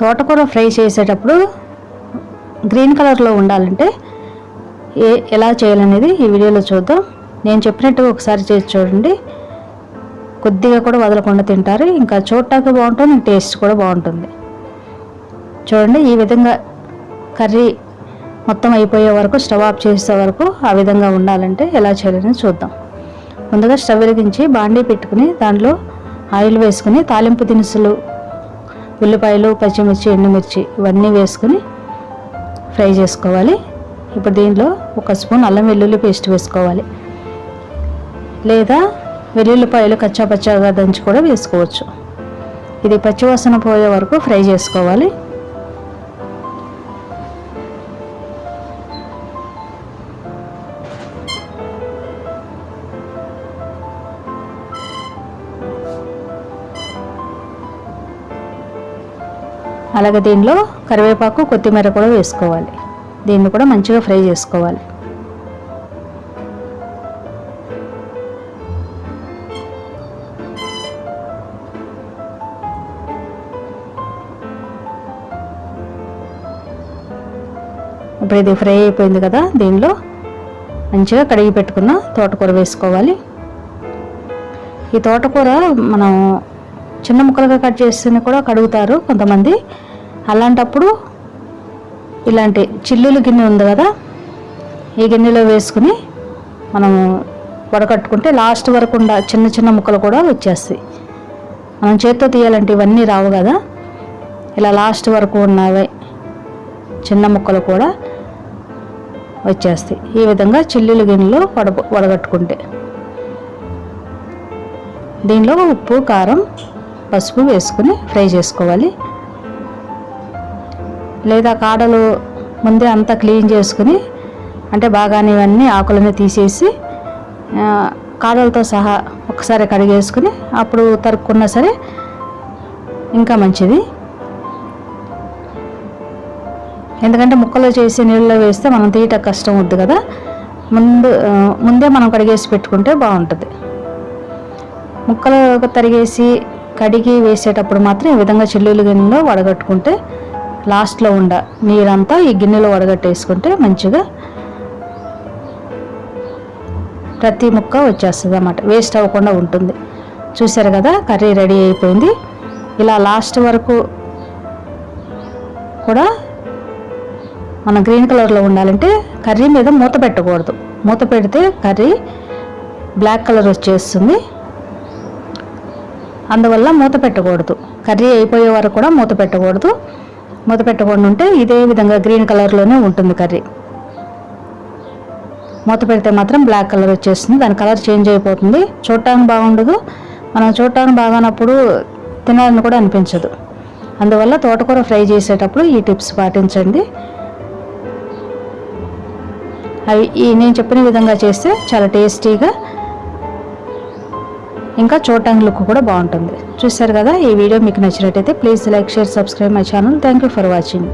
తోటకూర ఫ్రై చేసేటప్పుడు గ్రీన్ కలర్లో ఉండాలంటే ఏ ఎలా చేయాలనేది ఈ వీడియోలో చూద్దాం. నేను చెప్పినట్టు ఒకసారి చేసి చూడండి. కొద్దిగా కూడా వదలకుండా తింటారు. ఇంకా చూడటానికి బాగుంటుంది టేస్ట్ కూడా బాగుంటుంది. చూడండి ఈ విధంగా కర్రీ మొత్తం అయిపోయే వరకు స్టవ్ ఆఫ్ చేసే వరకు ఆ విధంగా ఉండాలంటే ఎలా చేయాలని చూద్దాం. ముందుగా స్టవ్ వెలిగించి బాండీ పెట్టుకుని దాంట్లో ఆయిల్ వేసుకుని తాలింపు దినుసులు ఉల్లిపాయలు పచ్చిమిర్చి ఎండుమిర్చి ఇవన్నీ వేసుకుని ఫ్రై చేసుకోవాలి. ఇప్పుడు దీంట్లో ఒక స్పూన్ అల్లం వెల్లుల్లి పేస్ట్ వేసుకోవాలి. లేదా వెల్లుల్లిపాయలు కచ్చాపచ్చాగా దంచి కూడా వేసుకోవచ్చు. ఇది పచ్చివాసన పోయే వరకు ఫ్రై చేసుకోవాలి. అలాగే దీనిలో కరివేపాకు కొత్తిమీర కూడా వేసుకోవాలి. దీన్ని కూడా మంచిగా ఫ్రై చేసుకోవాలి. ఇప్పుడు ఇది ఫ్రై అయిపోయింది కదా దీనిలో మంచిగా కడిగి పెట్టుకున్న తోటకూర వేసుకోవాలి. ఈ తోటకూర మనం చిన్న ముక్కలుగా కట్ చేస్తేనే కూడా కడుగుతారు కొంతమంది. అలాంటప్పుడు ఇలాంటి చిల్లులు గిన్నె ఉంది కదా ఈ గిన్నెలో వేసుకుని మనము వడకట్టుకుంటే లాస్ట్ వరకు ఉండ చిన్న చిన్న ముక్కలు కూడా వచ్చేస్తాయి. మనం చేత్తో తీయాలంటే ఇవన్నీ రావు కదా. ఇలా లాస్ట్ వరకు ఉన్నవి చిన్న ముక్కలు కూడా వచ్చేస్తాయి. ఈ విధంగా చిల్లులు గిన్నెలో వడ వడగట్టుకుంటే. దీనిలో ఉప్పు కారం పసుపు వేసుకుని ఫ్రై చేసుకోవాలి. లేదా కాడలు ముందే అంతా క్లీన్ చేసుకుని అంటే బాగానే ఇవన్నీ ఆకులని తీసేసి కాడలతో సహా ఒకసారి కడిగేసుకుని అప్పుడు తరుక్కున్నా సరే ఇంకా మంచిది. ఎందుకంటే ముక్కలు చేసి నీళ్ళలో వేస్తే మనం తీయట కష్టం వద్దు కదా. ముందు ముందే మనం కడిగేసి పెట్టుకుంటే బాగుంటుంది. ముక్కలు తరిగేసి కడిగి వేసేటప్పుడు మాత్రం ఈ విధంగా చిల్లులు గిన్నెలో వడగట్టుకుంటే లాస్ట్లో ఉండ నీరంతా ఈ గిన్నెలో వడగట్టేసుకుంటే మంచిగా ప్రతి ముక్క వచ్చేస్తుంది అన్నమాట వేస్ట్ అవ్వకుండా ఉంటుంది. చూసారు కదా కర్రీ రెడీ అయిపోయింది. ఇలా లాస్ట్ వరకు కూడా మన గ్రీన్ కలర్లో ఉండాలంటే కర్రీ మీద మూత పెట్టకూడదు. మూత పెడితే కర్రీ బ్లాక్ కలర్ వచ్చేస్తుంది. అందువల్ల మూత పెట్టకూడదు. కర్రీ అయిపోయే వరకు కూడా మూత పెట్టకూడదు. మూత పెట్టకుండా ఉంటే ఇదే విధంగా గ్రీన్ కలర్లోనే ఉంటుంది కర్రీ. మూత పెడితే మాత్రం బ్లాక్ కలర్ వచ్చేస్తుంది. దాని కలర్ చేంజ్ అయిపోతుంది. చూడటానికి బాగుండదు. మనం చూడటానికి బాగానప్పుడు తినాలని కూడా అనిపించదు. అందువల్ల తోటకూర ఫ్రై చేసేటప్పుడు ఈ టిప్స్ పాటించండి. అవి ఈ నేను చెప్పిన విధంగా చేస్తే చాలా టేస్టీగా ఇంకా చూడటానికి లుక్ కూడా బాగుంటుంది. చూస్తారు కదా ఈ వీడియో మీకు నచ్చినట్టయితే please like share subscribe my channel thank you for watching